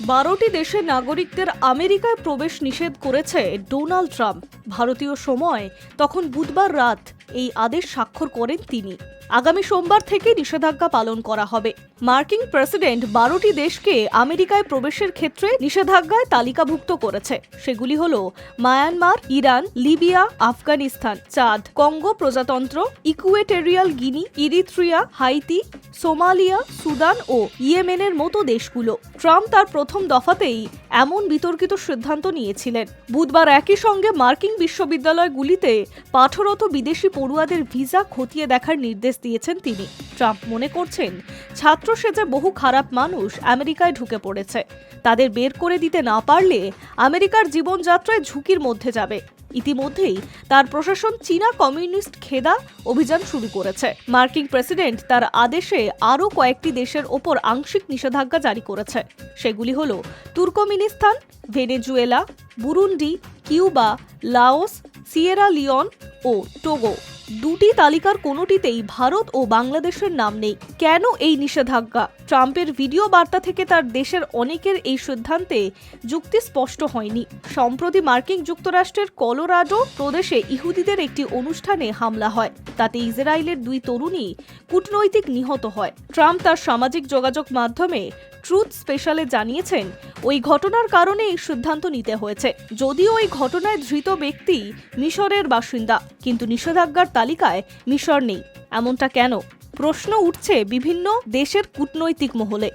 বারোটি দেশের নাগরিকদের আমেরিকায় প্রবেশ নিষেধ করেছে ডোনাল্ড ট্রাম্প। ভারতীয় সময়, তখন বুধবার রাত, এই আদেশ স্বাক্ষর করেন তিনি। আগামী সোমবার থেকে নিষেধাজ্ঞা পালন করা হবে। মার্কিন প্রেসিডেন্ট বারোটি দেশকে আমেরিকায় প্রবেশের ক্ষেত্রে নিষেধাজ্ঞায় তালিকাভুক্ত করেছে। সেগুলি হল Myanmar, Iran, Libya, Afghanistan, Chad, Congo প্রজাতন্ত্র, Equatorial Guinea, Eritrea, Haiti, Somalia, Sudan ও ইয়েমেনের মতো দেশগুলো। ট্রাম্প তার প্রথম দফাতেই এমন বিতর্কিত সিদ্ধান্ত নিয়েছিলেন। বুধবার একই সঙ্গে মার্কিন বিশ্ববিদ্যালয়গুলিতে পাঠরত বিদেশি পড়ুয়াদের ভিসা খতিয়ে দেখার নির্দেশ দিয়েছেন তিনি। ট্রাম্প মনে করছেন, ছাত্র সেজে বহু খারাপ মানুষ আমেরিকায় ঢুকে পড়েছে, তাদের বের করে দিতে না পারলে আমেরিকার জীবনযাত্রায় ঝুঁকির মধ্যে যাবে। ইতিমধ্যেই তার প্রশাসন চীনা কমিউনিস্ট খেদা অভিযান শুরু করেছে। মার্কিন প্রেসিডেন্ট তার আদেশে আরও কয়েকটি দেশের ওপর আংশিক নিষেধাজ্ঞা জারি করেছে। সেগুলি হল Turkmenistan, Venezuela, Burundi, Cuba, Laos, Sierra Leone ও টোগো। দুটি তালিকার কোনোটিতেই ভারত ও বাংলাদেশের নাম নেই। কেন এই নিষেধাজ্ঞা? ট্রাম্পের ভিডিও বার্তা থেকে তার দেশের অনেকের এই সিদ্ধান্তে যুক্তি স্পষ্ট হয়নি। সম্প্রতি মার্কিন যুক্তরাষ্ট্রের কলোরাডো প্রদেশে ইহুদিদের একটি অনুষ্ঠানে হামলা হয়। তাতে ইসরায়েলের দুই তরুণী কূটনৈতিক নিহত হয়। ট্রাম্প তার সামাজিক যোগাযোগ মাধ্যমে ট্রুথ স্পেশালে জানিয়েছেন ওই ঘটনার কারণে এই সিদ্ধান্ত নিতে হয়েছে। যদিও ওই ঘটনায় ধৃত ব্যক্তি মিশরের বাসিন্দা, কিন্তু নিষেধাজ্ঞার তালিকায় মিশর নেই। এমনটা কেন? প্রশ্ন উঠছে বিভিন্ন দেশের কূটনৈতিক মহলে।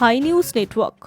Hi news network.